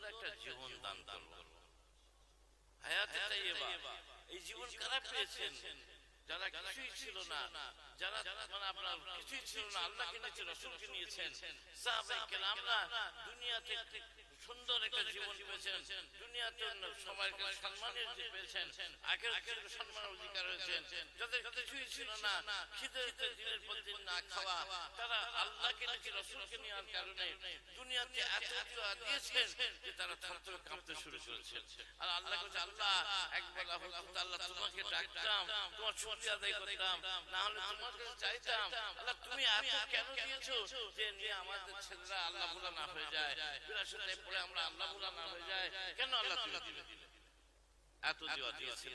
সুন্দর একটা জীবন দান করব হায়াতে এই জীবন কারা পেয়েছেন? যারা কিছুই ছিল না, যারা মানে আপনার কিছুই ছিল না, আল্লাহকে নিয়েছে, রসুলকে নিয়েছেন। সাহাবাই দুনিয়াতে সুন্দর একটা জীবন পেয়েছেন। দুনিয়াতে সবাই সম্মানের যে পেয়েছেন। আগের সম্মান অধিকার হয়েছেন যাদের কিছুই ছিল না খিদে দিনের পর দিন না খাওয়া তারা আল্লাহকে নিয়েছে রসুলকে নেওয়ার কারণে দুনিয়াতে এত দিয়েছেন যে তারা থরথর কাঁপতে শুরু করেছেন। আর আল্লাহ কাছে আল্লাহ একবার আল্লাহ তোমাকে ডাকতাম তোমার ছুটি আদায় করতাম। না হলে তোমার কাছে চাইতাম আল্লাহ তুমি এত কেন দিয়েছ? যে নিয়ে আমাদের ছেলেরা আল্লাহ বলা না হয়ে যায় বিলাসিতায় পড়ে আমরা আল্লাহ না হয়ে যায় কেন আল্লাহ এত দেওয়া দিয়েছেন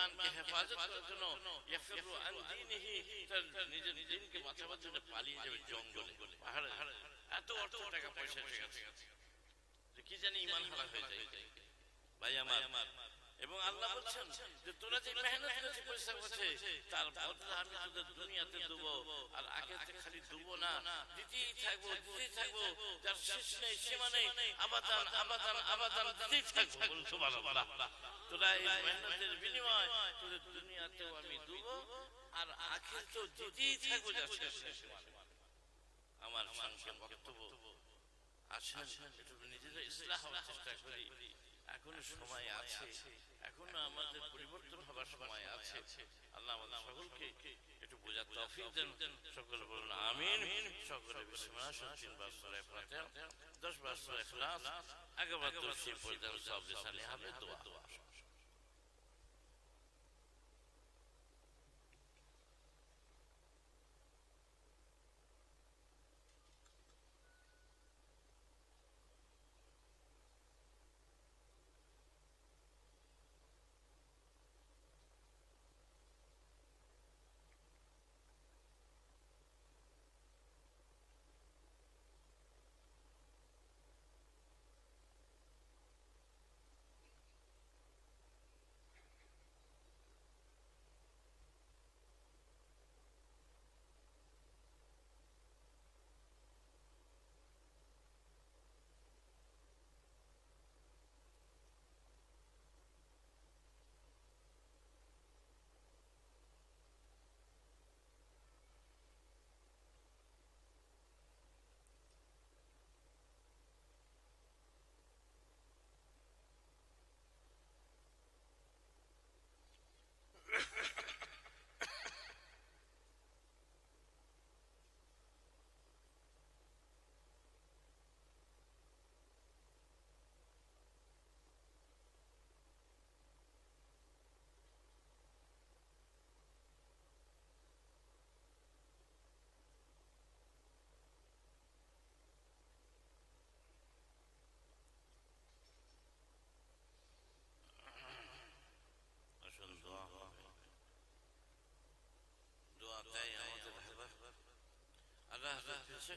ইমানকে হেফাজত করার জন্য ইয়াফিরু আন দীনিহি তার নিজের দিনকে বাঁচাবার জন্য পালিয়ে যাবে জঙ্গলে, পাহাড়ে। এত অর্থ টাকা পয়সা গেছে। যে কি জানি ইমান হারা হয়ে যায়। ভাই আমার এবং আল্লাহ বলছেন যে, তোরা যে মেহনত করেছিস পয়সা করছে, তার বদলা আমি তোদের দুনিয়াতে দেব। আর আখেরাতে খালি দেব না দিতেই থাকব দিতেই থাকব, যার শেষ নেই, সীমা নেই, আবাদান আবাদান আবাদান দিতেই থাকব বল সুবহানাল্লাহ। তোরা এই মেহনতের বিনিময় তোদের দুনিয়াতেও আমি দেব, আর আখেরাতেও দিতেই থাকব যার শেষ নেই আমার সংক্ষেপ বক্তব্য। আসেন, একটু নিজেদের ইসলাহ হওয়ার চেষ্টা করি। এখনও সময় আছে। এখনও আমাদের পরিবর্তন হবার সময় আছে। আল্লাহ আমাদের সকলকে একটু বোঝার তফিক দেন। সকলে বলুন আমিন। সকলে বিসমিল্লাহ বার সূরা ফাতিহা 10 বার সূরা ইখলাস আগেবার তফসির পর্যন্ত সব লিসানে হবে দোয়া।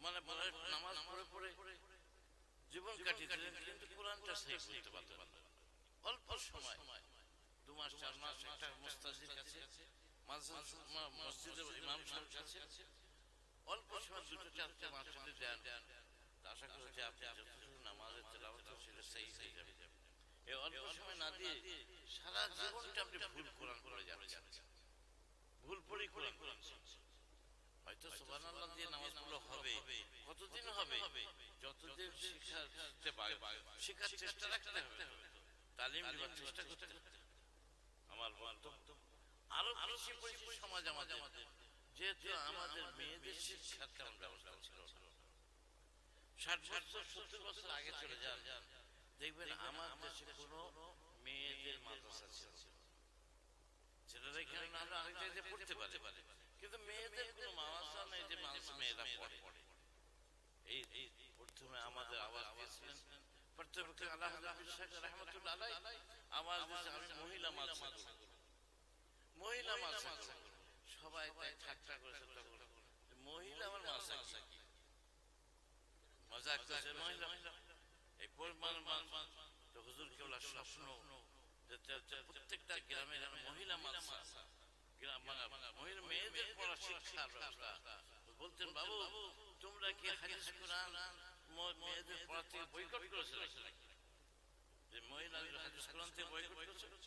মানে নামাজ পড়ে পড়ে জীবন কাটিয়ে কিন্তু কোরআনটা অল্প সময়। দু চার মাস একটা মোস্তাজির কাছে মসজিদের ইমাম সাহেবের কাছে। অল্প দুটো চারটে মাসে দেন আশা করি যে আপনি যতটুকু নামাজের তেলাওয়াত সেটা সেই হয়ে যাবে। এই অল্প সময় না দিয়ে সারা জীবনটা আপনি ভুল কোরআন করে যাচ্ছেন। ভুল পড়েই কোরআন করেছেন হয়তো সুবান আল্লাহ দিয়ে নামাজগুলো হবে। কতদিন হবে? যতদিন শিখাতে পারে শেখার চেষ্টা রাখতে হবে। তালিম দেওয়ার চেষ্টা করতে হবে। আমার বক্তব্য আরও বেশি বেশি সমাজ আমাদের। যেহেতু আমাদের মেয়েদের শিক্ষার তেমন ব্যবস্থা ছিল ষাট বছর সত্তর বছর আগে চলে যান। দেখবেন আমার দেশে কোনো মেয়েদের মাদ্রাসা ছিল। ছেলেরা এখানে না। হলে আরেক জায়গায় পড়তে পারে। কিন্তু মেয়েদের কোনো মাদ্রাসা নেই যে মানুষ মেয়েরা পড়ে। এই এই প্রথমে আমাদের আওয়াজ দিয়েছিলেন। প্রত্যেককে আল্লাহ রহমতুল্লাহ আমার দেশে আমি মহিলা মাদ্রাসা মহিলা মাদ্রাসা সবাই তাই ঠাট্টা করেছে মহিলা আমার মাদ্রাসা কি মজা করছে মহিলা। এই পরিমাণ তো হুজুর কেবল স্বপ্ন প্রত্যেকটা গ্রামে যেন মহিলা মাদ্রাসা গ্রাম মানে মহিলা মেয়েদের পড়া ব্যবস্থা। বলতেন, বাবু, তোমরা কি হাদিস মেয়েদের পড়া বৈকট করেছ যে মহিলাদের হাদিস কোরআন বৈকট করেছ?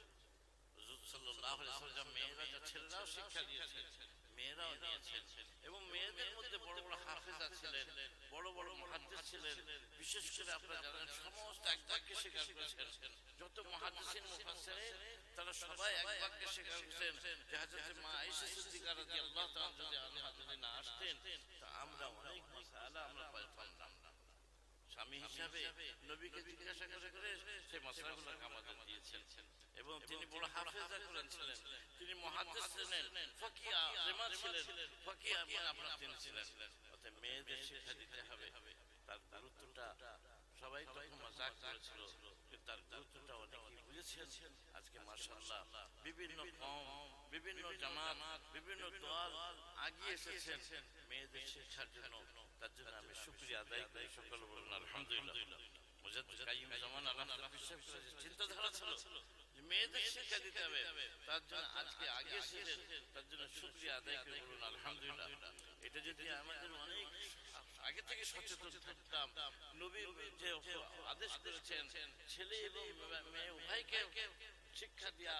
সাল্লাল্লাহু আলাইহি ওয়াসাল্লাম মেয়েরা, যা ছেলেরাও শিক্ষা দিয়েছেন মেয়েরাও নিয়েছেন এবং মেয়েদের মধ্যে বড় বড় হাফেজা ছিলেন বড় বড় মুহাদ্দিস ছিলেন। বিশেষ করে আপনারা জানেন, সমস্ত এক বাক্যে স্বীকার করেছেন। যত মুফাসসিরিন, তারা সবাই এক আসতেন আমরা অনেক আমরা পাইতাম স্বামী হিসাবে নবীকে জিজ্ঞাসা করে করে সেই মশলাগুলো আমাদের দিয়েছেন। এবং তিনি বড় হাফেজা করেছিলেন। তিনি মহাদ্দেশ ছিলেন ফকিয়া রেমা ছিলেন ফকিয়া মানে আপনার তিনি ছিলেন। অর্থাৎ মেয়েদের শিক্ষা দিতে হবে। তার গুরুত্বটা সবাই তখন মজাক করেছিল। তার গুরুত্বটা অনেকেই বুঝেছেন আজকে মাশাআল্লাহ বিভিন্ন কম বিভিন্ন জামাত বিভিন্ন দল আগিয়ে এসেছেন। মেয়েদের শিক্ষার জন্য। তার জন্য আমি তার জন্য এটা যদি আগে থেকে সচেতন থাকতাম, নবী যে আদেশ করেছেন, ছেলে এবং মেয়ে উভয়কে শিক্ষা দেওয়া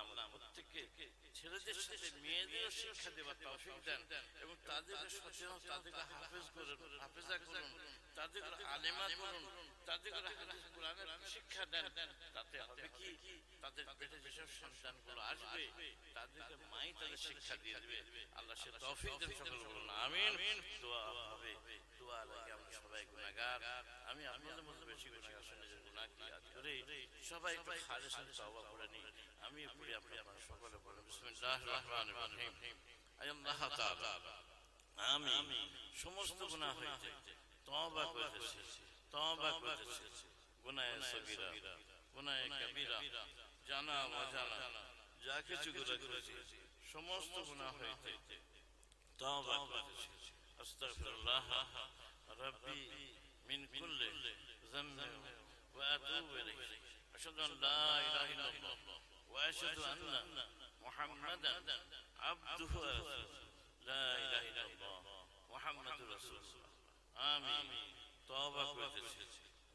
আল্লাহ প্রত্যেককে ছেলেদের সাথে, মেয়েদেরও শিক্ষা তৌফিক দেন এবং সচেতন, তাদেরকে হাফেজ করুন, হাফেজা করুন, তাদেরকে আলেমা করুন, তাদেরকে হাদিস, কোরআনের শিক্ষা দেন, তাতে হবে কি? তাদের পেটে যেসব সন্তানগুলো আসবে, তাদেরকে মাই তাদের শিক্ষা দিয়ে দেবে। আল্লাহ সে তৌফিক দেন, সকল বলুন, আমিন। দোয়া হবে, দোয়া লাগে আমরা সবাই আমি আপনাদের মধ্যে বেশি শুনে যে গুনাহ কি সবাই একটু খালেস তওবা করে নিই আমি পড়ি আপনারা সকলে পড়েন বিসমিল্লাহির রহমানির রহিম। আয় আল্লাহ তাআলা, আমি সমস্ত গুনাহ হইতে তওবা করেছি তওবা করেছি গুনাহ সগীরা গুনাহ কবিরা, জানা অজানা, যা কিছু গুনাহ করেছি সমস্ত গুনাহ হইতে তওবা করেছি আস্তাগফিরুল্লাহ, রব্বি মিন কুল্লি যামবিন ওয়া আতুবু ইলাইহি আশহাদু আন লা ইলাহা ইল্লাল্লাহ واشهد ان محمدا عبده ورسوله لا اله الا الله محمد رسول الله আমিন তওবা করতেছি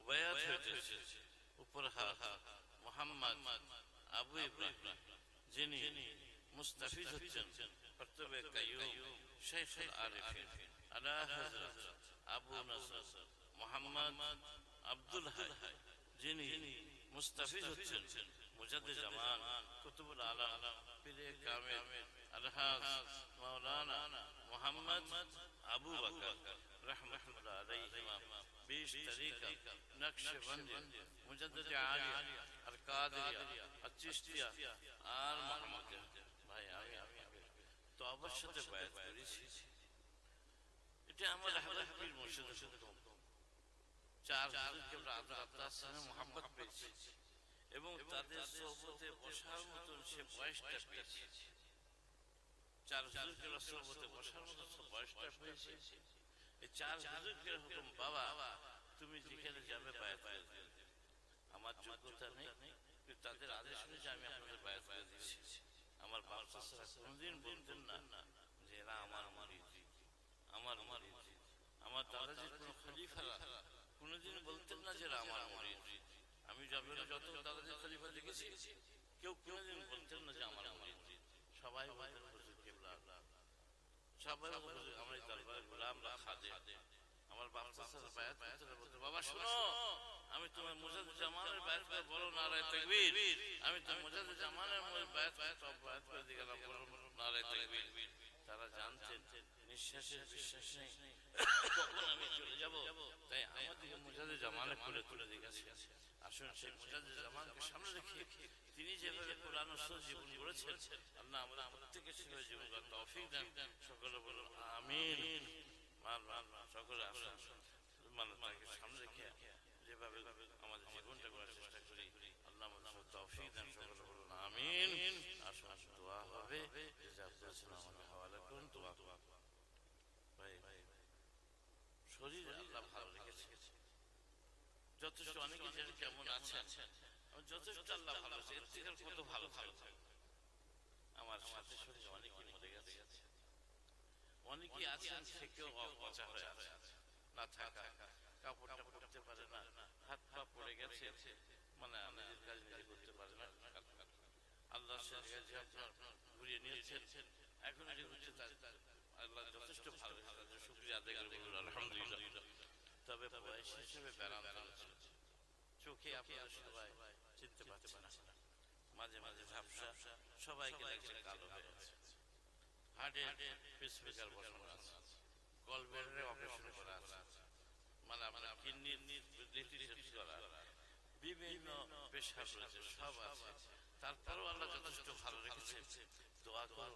বায়াত হইতেছি উপর হাত মোহাম্মদ আবু ইব্রাহিম যিনি মুস্তাফিজ হচ্ছেন কর্তব্য কাইয়ুম শেখুল আরিফিন আলা হযরত আবু নাসর মোহাম্মদ আব্দুল হাই যিনি মুস্তাফিজ হচ্ছেন মুজাদ্দিদ জামান কুতুবুল আলম পীরে কামিল আলহাজ মাওলানা মোহাম্মদ আবু বকর রহমতুল্লাহ আলাইহিমা 20 তরিকা নকশবন্দি মুজাদ্দিদ আলী আর কাদেরিয়া আর চিশতিয়া আর মোহাম্মদ ভাই আমি আমি তো অবশ্যই বায়াত করেছি এটা আমার হাজার পীর মুর্শিদের হুকুম চার হুজুরকে আল্লাহ সালাম মোহাম্মত পেয়েছি। এবং তাদের সোহবতে বসার মতন সে বয়সটা পেয়েছি। চার হুজুরকে সোহবতে বসার মতন সে বয়সটা পেয়েছি। এই চার হুজুরকে হুকুম বাবা তুমি যেখানে যাবে বায়াত করে আমার যোগ্যতা নেই তাদের আদেশ অনুযায়ী আমি আপনাদের বায়াত করে দিয়েছি। আমার বাচ্চা কোনোদিন বলতেন না যে এরা আমার মারি আমার মারি আমার দাদা যে কোনো খলিফারা বলতেন না যে আমার মারি আমি যত দাদাজি খলিফা দেখেছি, কেউ বলতেন না যে আমার মারি সবাই হুজুর সবাই দরবারে গোলামরা খাদে আমার বাচ্চা সাথে বায়াত করতে বলতে বাবা আমি তোমার জামানের বায়াত করে বলো, নারায় তাকবীর। আমি তো মুজাদ জামানের বায়াত বায়াত করে গেলাম বলো, নারায় তাকবীর। তারা জানতেন। নিঃশ্বাসের বিশ্বাস নেই কখন আমি চলে যাব তাই আমাদেরকে মুজাদে জামানে খুলে তুলে দিয়ে গেছে আসুন সেই মুজাদে জামানকে সামনে রেখে তিনি যেভাবে কোরআন জীবন গড়েছেন আল্লাহ আমরা থেকে সেভাবে জীবন তৌফিক দেন। সকলে বলুন, আমিন মান মান সকলে আসুন মানে তাকে সামনে রেখে যেভাবে আমাদের জীবনটা করার চেষ্টা করি আল্লাহ আমাদের সব তৌফিক দেন সকলে বলুন আমিন আসুন আসুন দোয়া হবে যা বলেছেন আমাদের হাওয়ালা করুন দোয়া ভাই শরীর আল্লাহ ভালো রেখেছে। যথেষ্ট অনেকে যেন কেমন আছেন যথেষ্ট আল্লাহ ভালো আছে এর থেকে কত ভালো ভালো আমার সাথে সঙ্গে অনেকে মরে গেছে। অনেকেই আছেন থেকেও অপচা হয়ে আছে। না থাকা কাপড়টা পরতে পারে না। হাত পা পড়ে গেছে। মানে নিজের কাজ নিজে করতে পারে না। আল্লাহ ঘুরিয়ে নিয়েছেন। এখন এটি হচ্ছে তার আল্লাহ যথেষ্ট ভালো শুক্রিয়া আদায় করে বলুন আলহামদুলিল্লাহ। তবে বয়স হিসেবে ব্যারাম চোখে আপনারা সবাই চিনতে পারছে না। মাঝে মাঝে ঝাপসা সবাইকে লাগছে কালো হয়ে আছে। হার্টে পেসমেকার বসানো আছে। কলবেরে অপারেশন করা আছে। মানে আপনার কিডনির রিটিসেপস করা বিভিন্ন পেশা রয়েছে সব আছে। তারপরেও আল্লাহ যথেষ্ট ভালো রেখেছে দোয়া করো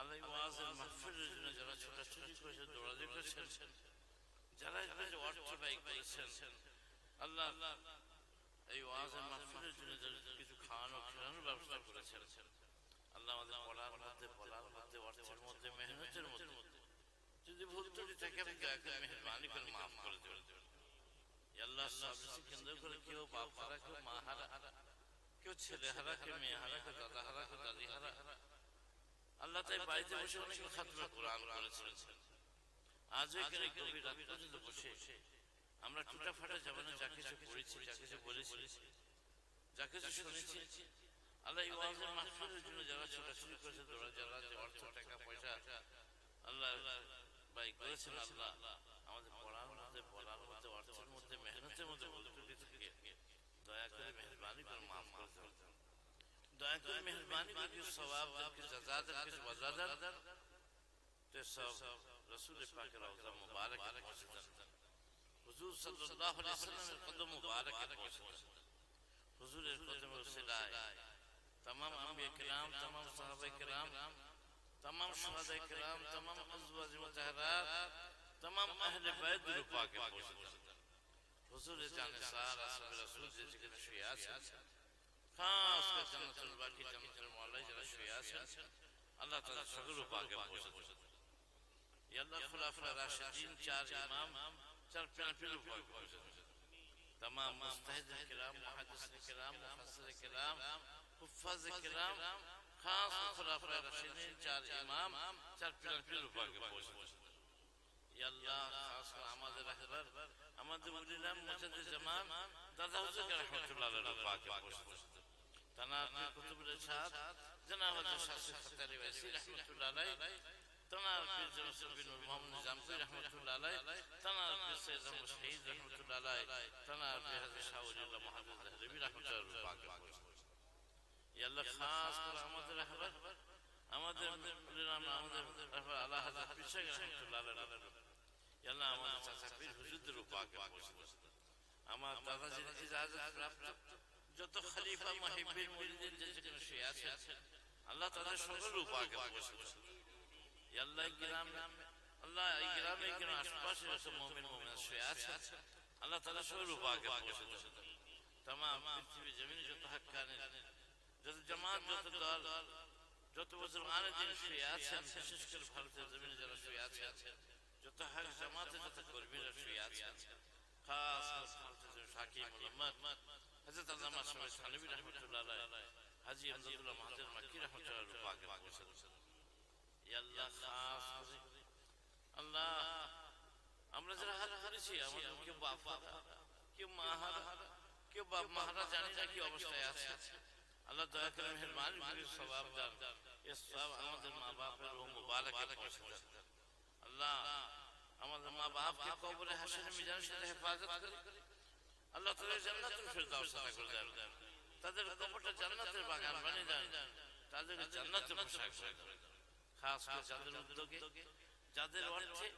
আল্লাহ ওয়াজের মাহফিলের জন্য যারা ছোটাছুটি করেছেন, দৌড়াদৌড়ি করেছেন, যারা অর্থ ব্যয় করেছেন, আল্লাহ এই ওয়াজের মাহফিলের জন্য যারা কিছু খাওয়ানো, খেলানোর ব্যবস্থা করেছেন, আল্লাহ আমাদের পড়ার মধ্যে বলার মধ্যে, অর্থের মধ্যে, মেহনতের মধ্যে, যদি ভুল ত্রুটি থাকে আপনি দয়া মেহরবানি করে মাফ করে দেবেন। আল্লাহ সাবলিসি কেন্দ্র করে কেউ বাপ হারা কেউ মা হারা কেউ ছেলে হারা কেউ মেয়ে হারা কেউ দাদা হারা কেউ দাদি হারা আল্লাহ তাই বাড়িতে বসে অনেক খাতমা কোরআন করেছেন। আজও এখানে গভীর রাত পর্যন্ত বসে আমরা টুটা ফাটা যাবানে যা কিছু করেছি যা কিছু বলেছি, যা কিছু শুনেছি, আল্লাহ এই ওয়াজের মাহফিলের জন্য যারা ছোটাছুটি করেছে তোরা যারা যে অর্থ, টাকা, পয়সা, আল্লাহ ভাই করেছেন আল্লাহ। আমাদের পড়ার মধ্যে, বলার মধ্যে, অর্থের মধ্যে, মেহনতের মধ্যে বলতে থেকে। দয়া করে মেহরবানি করে মাফ করতে দয়া করে মেহরবানি করে سواب در کس ازادر کس وزادر تیساو رسول پاک روزہ مبارک پوچھتر حضور صلی اللہ علیہ وسلم قدم مبارک پوچھتر حضور قدم رسل آئے۔ تمام انبیاء کرام، تمام صحابہ کرام، تمام شہد کرام، تمام عزو عزو تحرار تمام اہل بیت در پاک پوچھتر حضور جان سارا صلی اللہ علیہ وسلم جیسے کہ شیعہ سے۔ پوچھتر خاص کر جنت الباقی جنت المعالی جنت شویاسن اللہ تعالیٰ شکر و پاکے پوزد یا اللہ خلافہ راشدین چار امام چار پیان پیلو پاکے پوزد تمام مستحد کرام محدث کرام مفسر کرام حفظ کرام خاص خلافہ راشدین چار امام چار پیان پیلو پاکے پوزد یا اللہ خاص کر رحبر احمد ولی مجد زمان دادا حضر رحمت اللہ علیہ پاکے پوزد পাকে পৌঁছে তানার কুতুবুল ইরশাদ জনাব হযরত শাহ ফাতারি ওয়াসি রাহমাতুল্লাহ আলাইহি তানার পীর রসুল বিন মোহাম্মদ জামসুর রহমতুল্লাহ আলাই তানার পীর সৈয়দ আহমদ শহীদ রহমতুল্লাহ আলাই তানার পীর হাজরত শাহ ওলিউল্লাহ মুহাম্মদ দেহলভী রহমতুল্লাহ পাকে ইয়া আল্লাহ খাস করে আমাদের রাহবার আমাদের আমাদের রাহবার আল্লাহ হযরত পীর সাহেব রহমতুল্লাহ আলাই ইয়া আল্লাহ আমাদের চাচা পীর হুজুরদের পাকে আমার দাদাজির ইজাজত প্রাপ্ত যত খলিফা মুহিব্বিন মুরিদিন যে যেখানে শুয়ে আছেন আল্লাহ তাদের সকল উপাকে বসে আল্লাহ গ্রাম আল্লাহ এই গ্রামে কেন আশপাশে যত মুমিন মুমিনা শুয়ে আছে আল্লাহ তাদের সকল উপাকে বসে তামাম পৃথিবী জমিনে যত হাক্কানে যত জামাত যত দল যত বছর মানে দিন শুয়ে আছেন বিশেষ করে ভারতের জমিনে যারা শুয়ে আছেন যত হক জামাতে যত কর্মীরা শুয়ে আছেন খাস ভারতের হাকিম উলামা হযরত আল্লামা শরীফ থানভী রাহমাতুল্লাহ আলাইহি হাজী আব্দুল্লাহ মাহাদির মাক্কি রাহমাতুল্লাহ পাকে পৌঁছে ইয়া আল্লাহ খাস আল্লাহ আমরা যারা হারা হারিয়েছি আমাদের কেউ বাপ কেউ মা হারা কেউ বাপ মাহারা জানি না কি অবস্থায় আছে আল্লাহ দয়া করে মেহরবানি করে সবাব দান এ সব আমাদের মা বাপের ও মুবারকে পৌঁছে দেন আল্লাহ আমাদের মা বাপকে কবরে হাসিনে মিজানের সাথে হেফাজত করে আল্লাহ তাদের জান্নাতুল ফেরদাউস করে দেন। তাদের কবরটা জান্নাতের বাগান বানিয়ে দেন। তাদের জান্নাতে পোশাক করে দেন। খাস করে যাদের উদ্যোগে, যাদের অর্থে,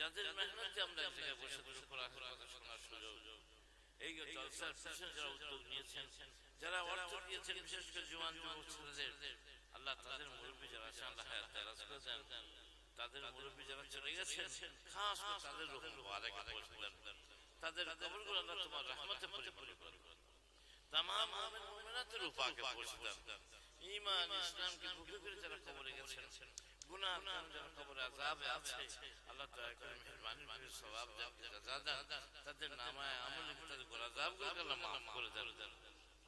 যাদের মেহনতে আমরা এক জায়গায় বসে বসে কোরআন কথা শোনার সুযোগ। এই জলসার পিছনে যারা উদ্যোগ নিয়েছেন, যারা অর্থ দিয়েছেন, বিশেষ করে জোয়ান যুবক আল্লাহ তাদের মুরব্বী যারা আছেন, আল্লাহ হায়াত করে দেন। তাদের মুরব্বী যারা চলে গেছেন, খাস করে তাদের রকম ওয়ালাকে পৌঁছে দেন। তাদের কবরগুলো আল্লাহ তোমার রহমতে পরিপূর্ণ করে মুমিন মুমিনাতের পৌঁছে দেন ঈমান, ইসলামকে বুকে করে যারা কবরে গেছেন, গুনাহ যারা কবরে আযাবে আছে। আল্লাহ দয়া করে করে সওয়াব জাযা তাদের তাদের আযাবগুলো আল্লাহ করে দেন।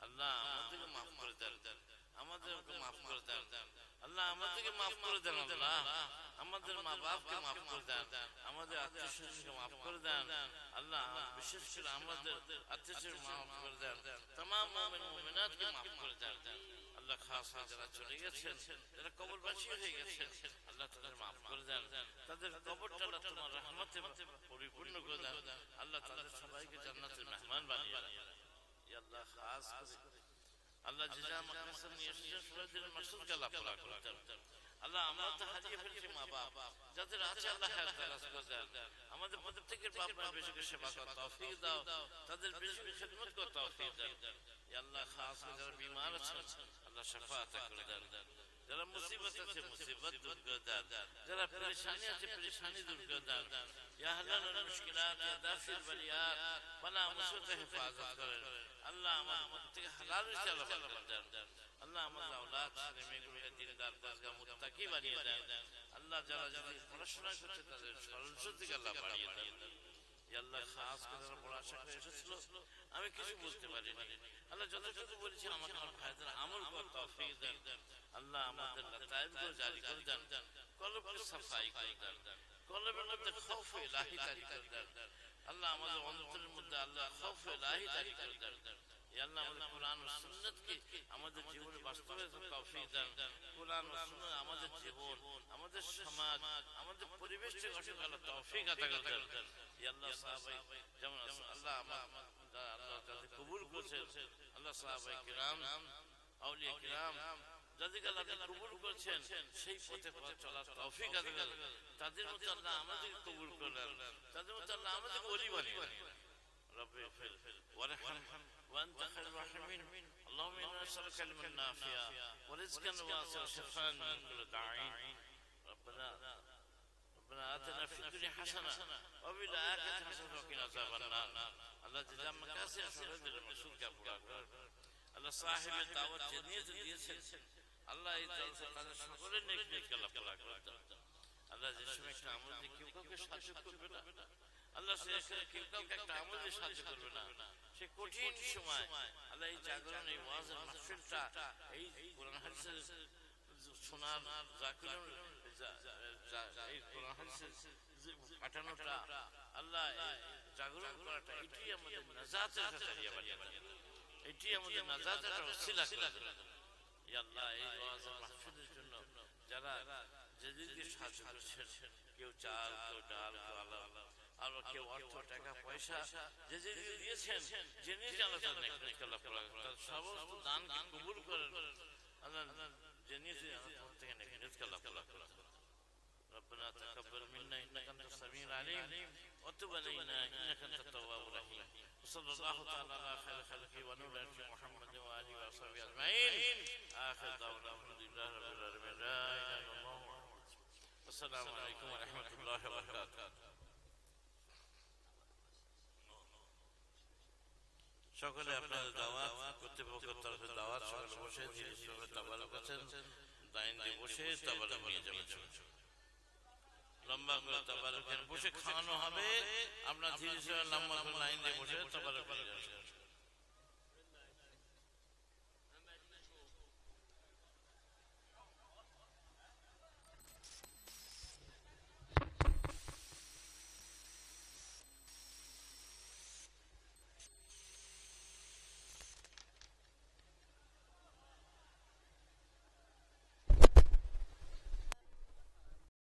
আল্লাহ আমাদেরকে করে দেন। আমাদেরকে করে দেন। আল্লাহ আমাদেরকে maaf করে দেন আল্লাহ আমাদের মা বাপকে মাফ করে দেন আমাদের আত্মীয় স্বজনকে মাফ করে দেন আল্লাহ বিশেষ করে আমাদের আত্মীয় স্বজন মাফ করে দেন তাম মুমিনাতকে মাফ করে দেন আল্লাহ খাস যারা চলে গেছেন যারা কবরবাসী হয়ে গেছেন আল্লাহ তাদের মাফ করে দেন তাদের কবরটা আল্লাহ তোমার রহমতে পরিপূর্ণ করে দেন আল্লাহ তাদের সবাইকে জান্নাতের মেহমান বানিয়ে দেন আল্লাহ খাস করে আল্লাহ জিজা মাকাসাম নিয়ে এসেছেন সুরাজের মাসুদকে আল্লাহ পুরা করে দেন। আল্লাহ আমরা তো হারিয়ে ফেলছি মা বাপ। যাদের আছে আল্লাহ দেন। আমাদের প্রত্যেকের বাপ মা বেশি করে সেবা করা তৌফিক দাও। তাদের বেশি করে খেদমত করা তৌফিক দেন আল্লাহ খাস করে যারা বিমার আছেন, আল্লাহ শাফা আতা করে দেন। যারা মুসিবত আছে, মুসিবত দূর করে দেন। যারা পরেশানি আছে, পরেশানি দূর করে দেন। ইয়া হালাল মুশকিলাত, ইয়া দাফিল বালিয়াত বালা মুসিবত হেফাজত করেন। আল্লাহ আমাদের মধ্যে থেকে হালাল রিজা আল্লাহ দেন আল্লাহ আমাদের আওলাদ ছেলে মেয়েগুলোকে দিনদার কাজগা মুত্তাকি বানিয়ে দেন আল্লাহ যারা যারা পড়াশোনা করছে তাদের সরলসুদ্দিকে আল্লাহ বাড়িয়ে দেন আল্লাহ খাস করে যারা পড়াশোনা করে এসেছিল আমি কিছু বুঝতে পারিনি আল্লাহ যতটুকু বলেছি আমাকে আমার ভাইদের আমল করার তৌফিক দেন আল্লাহ আমাদের লতায়েবগুলো জারি করে দেন কলবকে সাফাই করে দেন কলবের মধ্যে খৌফ ইলাহি জারি করে দেন আল্লাহ আমাদের অন্তরের মধ্যে আল্লাহ খৌফ ইলাহি জারি করে দেন আল্লাহ আমাদের কোরআন ও সুন্নতকে আমাদের জীবনে বাস্তবায়িত তৌফিক দেন কোরআন ও সুন্নাত আমাদের জীবন আমাদের সমাজ আমাদের পরিবেশকে গঠন করার তৌফিক আতা করে দেন আল্লাহ সাহাবাই যেমন আল্লাহ আল্লাহ তাদের কবুল করেছেন আল্লাহ সাহাবাই কিরাম আউলিয়া কিরাম যাদেরকে আল্লাহ কবুল করেছেন সেই পথে পথ চলার তৌফিক আতা করে তাদের মধ্যে আল্লাহ আমাদেরকে কবুল করলেন তাদের মধ্যে আল্লাহ আমাদেরকে ওলি বানিয়ে رب اغفر وارحم وانت خير الراحمين اللهم انا نسالك علما نافعا ورزقا واسعا شفاء من كل داعين ربنا ربنا اتنا في الدنيا حسنه وفي الاخره حسنه وقنا عذاب النار الله جزا مكاسب شهد الرسول کا پورا کر اللہ صاحب دعوت جنیت দিয়েছেন আল্লাহ এই জলসা তাদের সকলের নেক নেক আল্লাহ পুরা করে আল্লাহ যে সময় একটা আমল দিয়ে কেউ কাউকে সাহায্য করবে না, আল্লাহ সে কেউ কাউকে একটা আমল দিয়ে সাহায্য করবে না। সে কঠিন সময় আল্লাহ এই জাগরণ, এই ওয়াজের মাহফিলটা, এই কোরআন হাদিসের শোনার জাকিরুন এই কোরআন হাদিসের পাঠানোটা, আল্লাহ জাগরণ করাটা, এটি আমাদের নাজাতের জারিয়া এটি আমাদের নাজাতের ওসিলা আল্লাহ এই ওয়াজের মাহফিলের জন্য যারা যেদিকে সাহায্য করেছেন কেউ চাল কেউ ডাল কেউ আলো আর কেউ অর্থ টাকা পয়সা যে যে যে দিয়েছেন জেনে জানা তার তার সমস্ত দান কবুল করেন আল্লাহ জেনেছে আমার থেকে নাকি রিজকা লাভ লাভ ربنا تقبل منا انك انت السميع العليم وتب علينا انك انت التواب الرحيم وصلى الله تعالى على خير خلقه ونور عرش محمد واله وصحبه اجمعين اخر دعوانا الحمد لله رب العالمين لا اله الا الله السلام عليكم ورحمه الله وبركاته সকলে আপনাদের দাওয়াত কর্তৃপক্ষের তরফে দাওয়াত সকলে বসে ধীরে ধীরে তাবারক আছেন দাইন দিয়ে বসে তাবারক নিয়ে যাবেন লম্বা করে বসে খাওয়ানো হবে। আপনার ধীরে ধীরে লম্বা লাইন দিয়ে বসে তাবারক